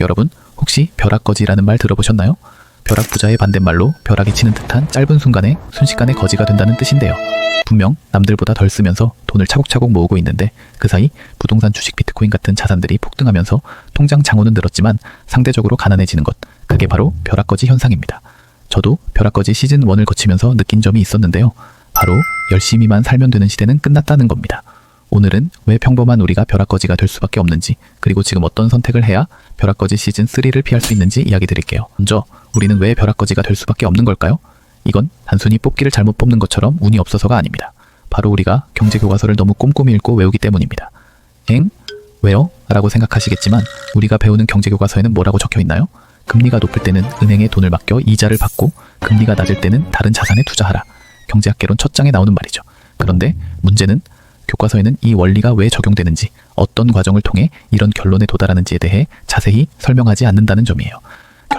여러분, 혹시 벼락거지라는 말 들어보셨나요? 벼락 부자의 반대말로 벼락이 치는 듯한 짧은 순간에 순식간에 거지가 된다는 뜻인데요. 분명 남들보다 덜 쓰면서 돈을 차곡차곡 모으고 있는데 그 사이 부동산 주식 비트코인 같은 자산들이 폭등하면서 통장 잔고는 늘었지만 상대적으로 가난해지는 것. 그게 바로 벼락거지 현상입니다. 저도 벼락거지 시즌 1을 거치면서 느낀 점이 있었는데요. 바로 열심히만 살면 되는 시대는 끝났다는 겁니다. 오늘은 왜 평범한 우리가 벼락거지가 될 수밖에 없는지, 그리고 지금 어떤 선택을 해야 벼락거지 시즌 3를 피할 수 있는지 이야기 드릴게요. 먼저, 우리는 왜 벼락거지가 될 수밖에 없는 걸까요? 이건 단순히 뽑기를 잘못 뽑는 것처럼 운이 없어서가 아닙니다. 바로 우리가 경제 교과서를 너무 꼼꼼히 읽고 외우기 때문입니다. 엥? 왜요? 라고 생각하시겠지만 우리가 배우는 경제 교과서에는 뭐라고 적혀 있나요? 금리가 높을 때는 은행에 돈을 맡겨 이자를 받고 금리가 낮을 때는 다른 자산에 투자하라. 경제학개론 첫 장에 나오는 말이죠. 그런데 문제는 교과서에는 이 원리가 왜 적용되는지, 어떤 과정을 통해 이런 결론에 도달하는지에 대해 자세히 설명하지 않는다는 점이에요.